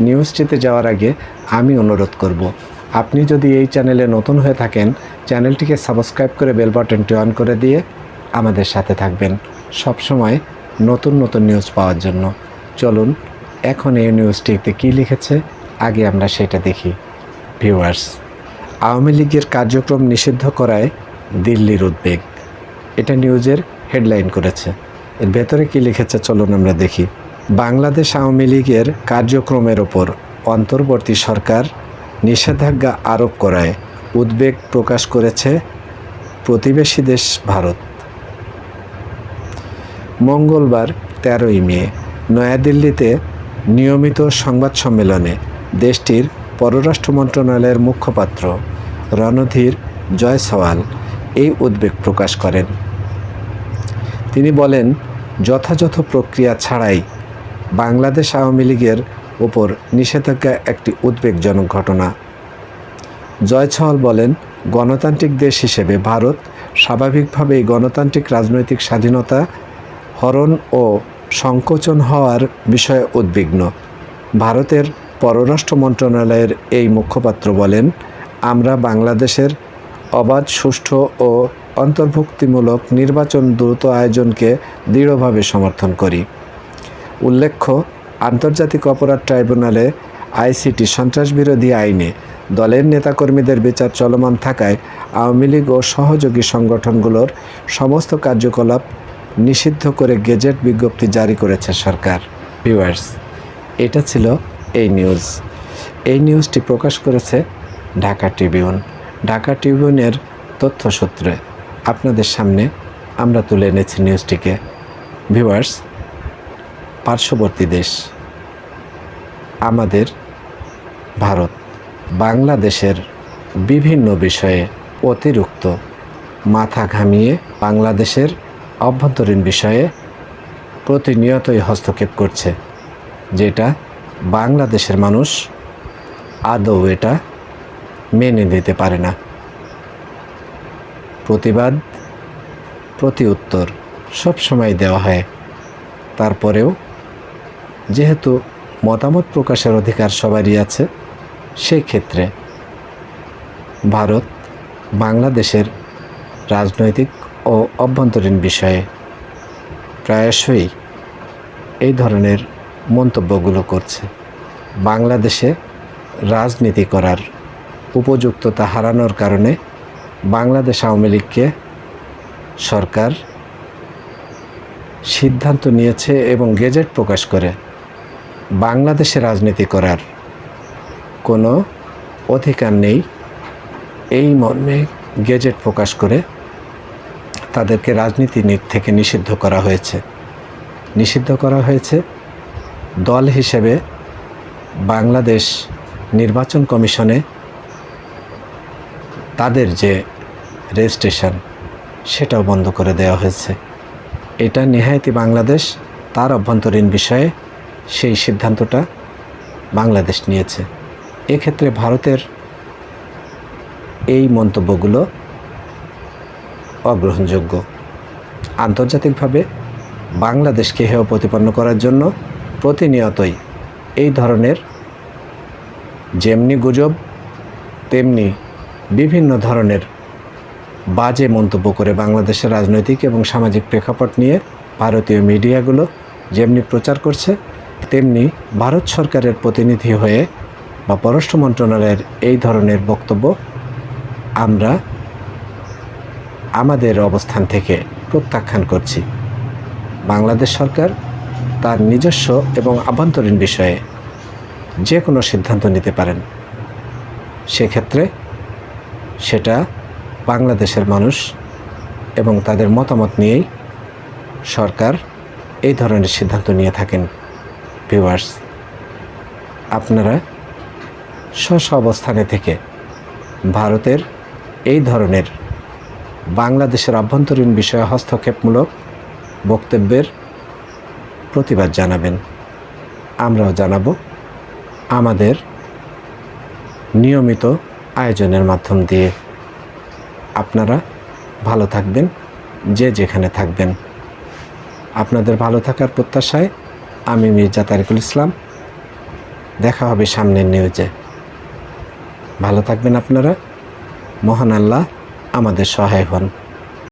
নিউজটিতে যাওয়ার আগে আমি অনুরোধ করব। আপনি যদি এই চ্যানেলে নতুন হয়ে থাকেন চ্যানেলটিকে সাবস্ক্রাইব করে বেল বাটনটি অন করে দিয়ে আমাদের সাথে থাকবেন। সব সময় নতুন নতুন নিউজ পাওয়ার জন্য। চলুন, এখন এই নিউজটিতে কী লিখেছে, আগে আমরা সেটা দেখি। ভিউয়ার্স আওয়ামী লীগের কার্যক্রম নিষিদ্ধ করায় দিল্লির উদ্বেগ। এটা নিউজের হেডলাইন করেছে। এর ভেতরে কি লিখেছে, চলুন আমরা দেখি। বাংলাদেশ আওয়ামী লীগের কার্যক্রমের ওপর অন্তর্বর্তী সরকার নিষেধাজ্ঞা আরোপ করায় উদ্বেগ প্রকাশ করেছে প্রতিবেশী দেশ ভারত। মঙ্গলবার তেরোই মে, নয়াদিল্লিতে নিয়মিত সংবাদ সম্মেলনে দেশটির পররাষ্ট্র মন্ত্রণালয়ের মুখপাত্র রণধীর জয়সওয়াল এই উদ্বেগ প্রকাশ করেন। তিনি বলেন, যথাযথ প্রক্রিয়া ছাড়াই বাংলাদেশ আওয়ামী লীগের ওপর নিষেধাজ্ঞা একটি উদ্বেগজনক ঘটনা। জয়সওয়াল বলেন, গণতান্ত্রিক দেশ হিসেবে ভারত স্বাভাবিকভাবেই গণতান্ত্রিক রাজনৈতিক স্বাধীনতা, হরণ ও সংকোচন হওয়ার বিষয়ে উদ্বিগ্ন। ভারতের পররাষ্ট্র মন্ত্রণালয়ের এই মুখপাত্র বলেন, আমরা বাংলাদেশের অবাধ, সুষ্ঠু ও অন্তর্ভুক্তিমূলক নির্বাচন দ্রুত আয়োজনকে দৃঢ়ভাবে সমর্থন করি। উল্লেখ্য, আন্তর্জাতিক অপরাধ ট্রাইব্যুনালে আইসিটি সন্ত্রাসবিরোধী আইনে দলের নেতাকর্মীদের বিচার চলমান থাকায় আওয়ামী লীগ ও সহযোগী সংগঠনগুলোর সমস্ত কার্যকলাপ নিষিদ্ধ করে গেজেট বিজ্ঞপ্তি জারি করেছে সরকার। ভিউয়ার্স, এটা ছিল এই নিউজ। এই নিউজটি প্রকাশ করেছে ঢাকা ট্রিবিউন। ঢাকা ট্রিবিউনের তথ্যসূত্রে। আপনাদের সামনে আমরা তুলে এনেছি নিউজটিকে। ভিউয়ার্স পার্শ্ববর্তী দেশ। আমাদের ভারত বাংলাদেশের বিভিন্ন বিষয়ে অতিরিক্ত মাথা ঘামিয়ে বাংলাদেশের অভ্যন্তরীণ বিষয়ে প্রতিনিয়তই হস্তক্ষেপ করছে, যেটা বাংলাদেশের মানুষ আদৌ এটা মেনে নিতে পারে না। প্রতিবাদ, প্রতি উত্তর সবসময় দেওয়া হয়, তারপরেও যেহেতু মতামত প্রকাশের অধিকার সবারই আছে সেই ক্ষেত্রে ভারত বাংলাদেশের রাজনৈতিক ও অভ্যন্তরীণ বিষয়ে প্রায়শই এই ধরনের মন্তব্যগুলো করছে। বাংলাদেশে রাজনীতি করার উপযুক্ততা হারানোর কারণে বাংলাদেশ আওয়ামী লীগকে সরকার সিদ্ধান্ত নিয়েছে এবং গেজেট প্রকাশ করে বাংলাদেশে রাজনীতি করার কোনো অধিকার নেই। এই মর্মে গেজেট প্রকাশ করে তাদেরকে রাজনীতি থেকে নিষিদ্ধ করা হয়েছে। নিষিদ্ধ করা হয়েছে দল হিসেবে বাংলাদেশ নির্বাচন কমিশনে তাদের যে রেজিস্ট্রেশন, সেটাও বন্ধ করে দেওয়া হয়েছে। এটা নেহায়তি বাংলাদেশ, তার অভ্যন্তরীণ বিষয়ে সেই সিদ্ধান্তটা বাংলাদেশ নিয়েছে। এক্ষেত্রে ভারতের এই মন্তব্যগুলো অগ্রহণযোগ্য। আন্তর্জাতিকভাবে বাংলাদেশকে হেয় প্রতিপন্ন করার জন্য প্রতিনিয়তই এই ধরনের যেমনি গুজব, তেমনি বিভিন্ন ধরনের বাজে মন্তব্য করে বাংলাদেশের রাজনৈতিক এবং সামাজিক প্রেক্ষাপট নিয়ে ভারতীয় মিডিয়াগুলো যেমনি প্রচার করছে তেমনি ভারত সরকারের প্রতিনিধি হয়ে বা পররাষ্ট্র মন্ত্রণালয়ের এই ধরনের বক্তব্য আমরা আমাদের অবস্থান থেকে প্রত্যাখ্যান করছি। বাংলাদেশ সরকার তার নিজস্ব এবং আভ্যন্তরীণ বিষয়ে যে কোনো সিদ্ধান্ত নিতে পারেন। সেক্ষেত্রে সেটা বাংলাদেশের মানুষ এবং তাদের মতামত নিয়েই সরকার এই ধরনের সিদ্ধান্ত নিয়ে থাকেন। ভিউয়ার্স আপনারা স্ব অবস্থানে থেকে ভারতের এই ধরনের বাংলাদেশের অভ্যন্তরীণ বিষয়ে হস্তক্ষেপমূলক বক্তব্যের প্রতিবাদ জানাবেন। আমরাও জানাব আমাদের নিয়মিত আয়োজনের মাধ্যম দিয়ে। আপনারা ভালো থাকবেন, যে যেখানে থাকবেন। আপনাদের ভালো থাকার প্রত্যাশায় আমি মির্জা তারিকুল ইসলাম। দেখা হবে সামনের নিউজে ভালো থাকবেন আপনারা। মহান আল্লাহ আমাদের সহায় হন।